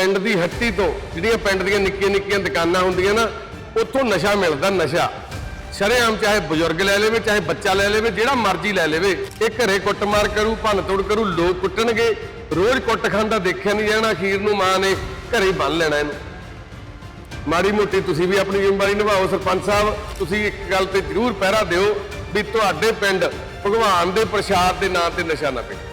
ਪਿੰਡ ਦੀ ਹੱਟੀ ਤੋਂ ਜਿਹੜੀਆਂ ਪਿੰਡ ਦੀਆਂ ਨਿੱਕੀਆਂ ਨਿੱਕੀਆਂ ਦੁਕਾਨਾਂ ਹੁੰਦੀਆਂ ਨਾ, ਉੱਥੋਂ ਨਸ਼ਾ ਮਿਲਦਾ, ਨਸ਼ਾ। ਸ਼ਰੇਆਮ ਚਾਹੇ ਬਜ਼ੁਰਗ ਲੈ ਲਵੇ, ਚਾਹੇ ਬੱਚਾ ਲੈ ਲਵੇ, ਜਿਹੜਾ ਮਰਜ਼ੀ ਲੈ ਲਵੇ। ਇਹ ਘਰੇ ਕੁੱਟਮਾਰ ਕਰੂ ਭੰਨ ਤੋੜ ਕਰੂ, ਲੋਕ ਕੁੱਟਣਗੇ। ਰੋਜ਼ ਕੁੱਟ ਖਾਂਦਾ ਦੇਖਿਆ ਨਹੀਂ ਜਾਣਾ, ਅਖੀਰ ਨੂੰ ਮਾਂ ਨੇ ਘਰੇ ਹੀ ਬੰਨ ਲੈਣਾ ਇਹਨੂੰ। ਮਾੜੀ ਮੋਟੀ ਤੁਸੀਂ ਵੀ ਆਪਣੀ ਜ਼ਿੰਮੇਵਾਰੀ ਨਿਭਾਓ, ਸਰਪੰਚ ਸਾਹਿਬ, ਤੁਸੀਂ ਇੱਕ ਗੱਲ ਤੇ ਜ਼ਰੂਰ ਪਹਿਰਾ ਦਿਓ ਵੀ ਤੁਹਾਡੇ ਪਿੰਡ ਭਗਵਾਨ ਦੇ ਪ੍ਰਸ਼ਾਦ ਦੇ ਨਾਂ ਤੇ ਨਸ਼ਾ ਨਾ ਪਏ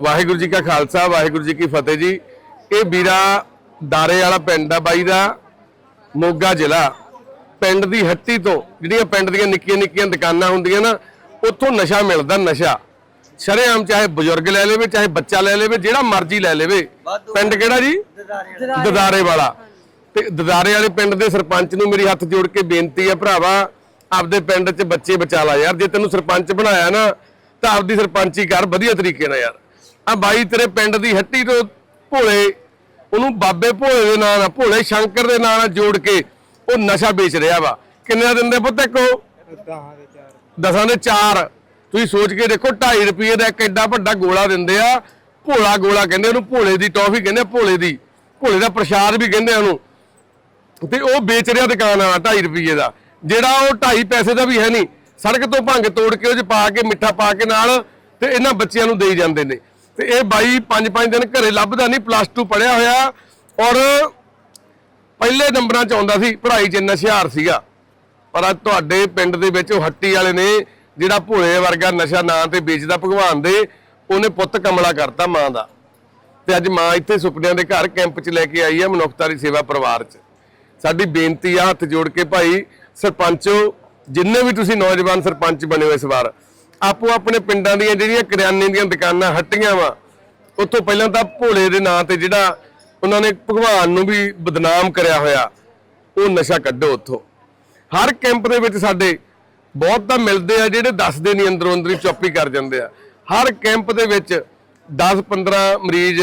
ਵਾਹਿਗੁਰੂ ਜੀ ਕਾ ਖਾਲਸਾ ਵਾਹਿਗੁਰੂ ਜੀ ਕੀ ਫਤਿਹ ਜੀ। ਇਹ ਵੀਰਾ ਦਾਰੇ ਵਾਲਾ ਪਿੰਡ ਆ ਬਾਈ ਦਾ ਮੋਗਾ ਜ਼ਿਲ੍ਹਾ। ਪਿੰਡ ਦੀ ਹੱਟੀ ਤੋਂ ਜਿਹੜੀਆਂ ਪਿੰਡ ਦੀਆਂ ਨਿੱਕੀਆਂ ਨਿੱਕੀਆਂ ਦੁਕਾਨਾਂ ਹੁੰਦੀਆਂ ਨਾ ਉੱਥੋਂ ਨਸ਼ਾ ਮਿਲਦਾ ਨਸ਼ਾ। ਸ਼ਰੇਆਮ ਚਾਹੇ ਬਜ਼ੁਰਗ ਲੈ ਲਵੇ ਚਾਹੇ ਬੱਚਾ ਲੈ ਲਵੇ ਜਿਹੜਾ ਮਰਜ਼ੀ ਲੈ ਲਵੇ। ਪਿੰਡ ਕਿਹੜਾ ਜੀ? ਦਦਾਰੇ ਵਾਲਾ। ਤੇ ਦਦਾਰੇ ਵਾਲੇ ਪਿੰਡ ਦੇ ਸਰਪੰਚ ਨੂੰ ਮੇਰੀ ਹੱਥ ਜੋੜ ਕੇ ਬੇਨਤੀ ਹੈ ਭਰਾਵਾ ਆਪਦੇ ਪਿੰਡ 'ਚ ਬੱਚੇ ਬਚਾ ਲਾ ਯਾਰ। ਜੇ ਤੈਨੂੰ ਸਰਪੰਚ ਬਣਾਇਆ ਨਾ ਤਾਂ ਆਪਦੀ ਸਰਪੰਚੀ ਕਰ ਵਧੀਆ ਤਰੀਕੇ ਨਾਲ ਯਾਰ। ਆ ਬਾਈ ਤੇਰੇ ਪਿੰਡ ਦੀ ਹੱਟੀ ਤੋਂ ਭੋਲੇ, ਉਹਨੂੰ ਬਾਬੇ ਭੋਲੇ ਦੇ ਨਾਂ ਨਾਲ ਭੋਲੇ ਸ਼ੰਕਰ ਦੇ ਨਾਂ ਨਾਲ ਜੋੜ ਕੇ ਉਹ ਨਸ਼ਾ ਵੇਚ ਰਿਹਾ ਵਾ। ਕਿੰਨੇ ਦਾ ਦਿੰਦੇ ਪੁੱਤ ਇੱਕ ਉਹ? ਦਸਾਂ ਦੇ ਚਾਰ। ਤੁਸੀਂ ਸੋਚ ਕੇ ਦੇਖੋ 2.5 ਰੁਪਏ ਦਾ ਇੱਕ ਐਡਾ ਵੱਡਾ ਗੋਲਾ ਦਿੰਦੇ ਆ। ਭੋਲਾ ਗੋਲਾ ਕਹਿੰਦੇ ਉਹਨੂੰ ਭੋਲੇ ਦੀ ਟੌਫੀ ਕਹਿੰਦੇ ਭੋਲੇ ਦੀ। ਭੋਲੇ ਦਾ ਪ੍ਰਸ਼ਾਦ ਵੀ ਕਹਿੰਦੇ ਉਹਨੂੰ। ਤੇ ਉਹ ਵੇਚ ਰਿਹਾ ਦੁਕਾਨ ਵਾਲਾ 2.5 ਰੁਪਏ ਦਾ। ਜਿਹੜਾ ਉਹ 2.5 ਪੈਸੇ ਦਾ ਵੀ ਹੈ ਨਹੀਂ, ਸੜਕ ਤੋਂ ਭੰਗ ਤੋੜ ਕੇ ਉਹ ਚ ਪਾ ਕੇ, ਮਿੱਠਾ ਪਾ ਕੇ ਨਾਲ ਤੇ ਇਹਨਾਂ ਬੱਚਿਆਂ ਨੂੰ ਦੇਈ ਜਾਂਦੇ ਨੇ। ਤੇ ਇਹ ਬਾਈ 5-5 ਦਿਨ ਘਰੇ ਲੱਭਦਾ ਨਹੀਂ ਪਲੱਸ 2 ਪੜਿਆ ਹੋਇਆ ਔਰ ਪਹਿਲੇ ਨੰਬਰਾਂ 'ਚ ਆਉਂਦਾ ਸੀ, ਪੜ੍ਹਾਈ 'ਚ ਇੰਨਾ ਹੁਸ਼ਿਆਰ ਸੀਗਾ। ਪਰ ਅੱਜ ਤੁਹਾਡੇ ਪਿੰਡ ਦੇ ਵਿੱਚ ਉਹ ਹੱਟੀ ਵਾਲੇ ਨੇ ਜਿਹੜਾ ਭੋਲੇ ਵਰਗਾ ਨਸ਼ਾ ਨਾਂ ਤੇ ਵੇਚਦਾ ਭਗਵਾਨ ਦੇ, ਉਹਨੇ ਪੁੱਤ ਕਮਲਾ ਕਰਤਾ ਮਾਂ ਦਾ। ਤੇ ਅੱਜ ਮਾਂ ਇੱਥੇ ਸੁਪਨਿਆਂ ਦੇ ਘਰ ਕੈਂਪ 'ਚ ਲੈ ਕੇ ਆਈ ਹੈ ਮਨੁੱਖਤਾ ਦੀ ਸੇਵਾ ਪਰਿਵਾਰ 'ਚ। ਸਾਡੀ ਬੇਨਤੀ ਆ ਹੱਥ ਜੋੜ ਕੇ ਭਾਈ, ਸਰਪੰਚੋ, ਜਿੰਨੇ ਵੀ ਤੁਸੀਂ ਨੌਜਵਾਨ ਸਰਪੰਚ ਬਣੇ ਹੋ ਇਸ ਵਾਰ ਆਪੋ ਆਪਣੇ ਪਿੰਡਾਂ ਦੀਆਂ ਜਿਹੜੀਆਂ ਕਰਿਆਨੇ ਦੀਆਂ ਦੁਕਾਨਾਂ ਹੱਟੀਆਂ ਵਾ, ਉੱਥੋਂ ਪਹਿਲਾਂ ਤਾਂ ਭੋਲੇ ਦੇ ਨਾਂ ਤੇ ਜਿਹੜਾ ਉਹਨਾਂ ਨੇ ਭਗਵਾਨ ਨੂੰ ਵੀ ਬਦਨਾਮ ਕਰਿਆ ਹੋਇਆ, ਉਹ ਨਸ਼ਾ ਕੱਢੋ ਉੱਥੋਂ। ਹਰ ਕੈਂਪ ਦੇ ਵਿੱਚ ਸਾਡੇ ਬਹੁਤ ਤਾਂ ਮਿਲਦੇ ਆ ਜਿਹੜੇ ਦੱਸਦੇ ਨਹੀਂ ਅੰਦਰੋਂ ਅੰਦਰੀ ਚੁੱਪ ਹੀ ਕਰ ਜਾਂਦੇ ਆ। ਹਰ ਕੈਂਪ ਦੇ ਵਿੱਚ 10-15 ਮਰੀਜ਼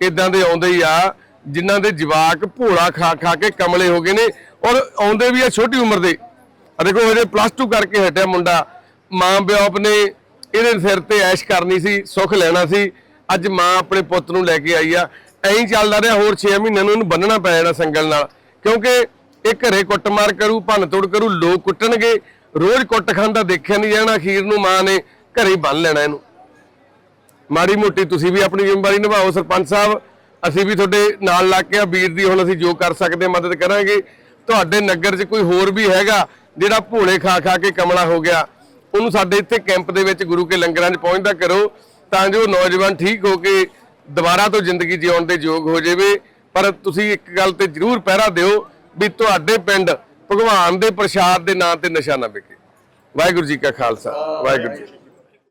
ਇਦਾਂ ਦੇ ਆਉਂਦੇ ਹੀ ਆ, ਜਿਨ੍ਹਾਂ ਦੇ ਜਵਾਕ ਭੋਲਾ ਖਾ ਖਾ ਕੇ ਕਮਲੇ ਹੋ ਗਏ ਨੇ ਔਰ ਆਉਂਦੇ ਵੀ ਆ ਛੋਟੀ ਉਮਰ ਦੇ। ਆ ਦੇਖੋ ਹਜੇ ਪਲੱਸ 2 ਕਰਕੇ ਹਟਿਆ ਮੁੰਡਾ। ਮਾਂ ਪਿਓ ਨੇ ਇਹਦੇ ਸਿਰ ਤੇ ਐਸ਼ ਕਰਨੀ ਸੀ, ਸੁੱਖ ਲੈਣਾ ਸੀ। ਅੱਜ ਮਾਂ ਆਪਣੇ ਪੁੱਤ ਨੂੰ ਲੈ ਕੇ ਆਈ ਆ। ਐਂ ਹੀ ਚੱਲਦਾ ਰਿਹਾ, ਹੋਰ 6 ਮਹੀਨਿਆਂ ਨੂੰ ਇਹਨੂੰ ਬੰਨਣਾ ਪੈ ਜਾਣਾ ਸੰਗਲ ਨਾਲ। ਕਿਉਂਕਿ ਇਹ ਘਰੇ ਕੁੱਟਮਾਰ ਕਰੂ ਭੰਨ ਤੋੜ ਕਰੂ, ਲੋਕ ਕੁੱਟਣਗੇ। ਰੋਜ਼ ਕੁੱਟ ਖਾਂਦਾ ਦੇਖਿਆ ਨਹੀਂ ਜਾਣਾ, ਅਖੀਰ ਨੂੰ ਮਾਂ ਨੇ ਘਰੇ ਹੀ ਬੰਨ ਲੈਣਾ ਇਹਨੂੰ। ਮਾੜੀ ਮੋਟੀ ਤੁਸੀਂ ਵੀ ਆਪਣੀ ਜ਼ਿੰਮੇਵਾਰੀ ਨਿਭਾਓ, ਸਰਪੰਚ ਸਾਹਿਬ। ਅਸੀਂ ਵੀ ਤੁਹਾਡੇ ਨਾਲ ਲੱਗ ਕੇ ਆ, ਵੀਰ ਦੀ ਹੁਣ ਅਸੀਂ ਜੋ ਕਰ ਸਕਦੇ ਹਾਂ ਮਦਦ ਕਰਾਂਗੇ। ਤੁਹਾਡੇ ਨਗਰ 'ਚ ਕੋਈ ਹੋਰ ਵੀ ਹੈਗਾ, ਜਿਹੜਾ ਭੋਲੇ ਖਾ ਖਾ ਕੇ ਕਮਲਾ ਹੋ ਗਿਆ ਉਹਨੂੰ ਸਾਡੇ ਇੱਥੇ ਕੈਂਪ ਦੇ ਵਿੱਚ ਗੁਰੂ ਕੇ ਲੰਗਰਾਂ 'ਚ ਪਹੁੰਚਦਾ ਕਰੋ ਤਾਂ ਜੋ ਨੌਜਵਾਨ ਠੀਕ ਹੋ ਕੇ ਦੁਬਾਰਾ ਤੋਂ ਜ਼ਿੰਦਗੀ ਜਿਉਣ ਦੇ ਯੋਗ ਹੋ ਜਾਵੇ। ਪਰ ਤੁਸੀਂ ਇੱਕ ਗੱਲ ਤੇ ਜ਼ਰੂਰ ਪਹਿਰਾ ਦਿਓ ਵੀ ਤੁਹਾਡੇ ਪਿੰਡ ਭਗਵਾਨ ਦੇ ਪ੍ਰਸ਼ਾਦ ਦੇ ਨਾਂ ਤੇ ਨਸ਼ਾ ਨਾ ਵਿਕੇ। ਵਾਹਿਗੁਰੂ ਜੀ ਕਾ ਖਾਲਸਾ, ਵਾਹਿਗੁਰੂ ਜੀ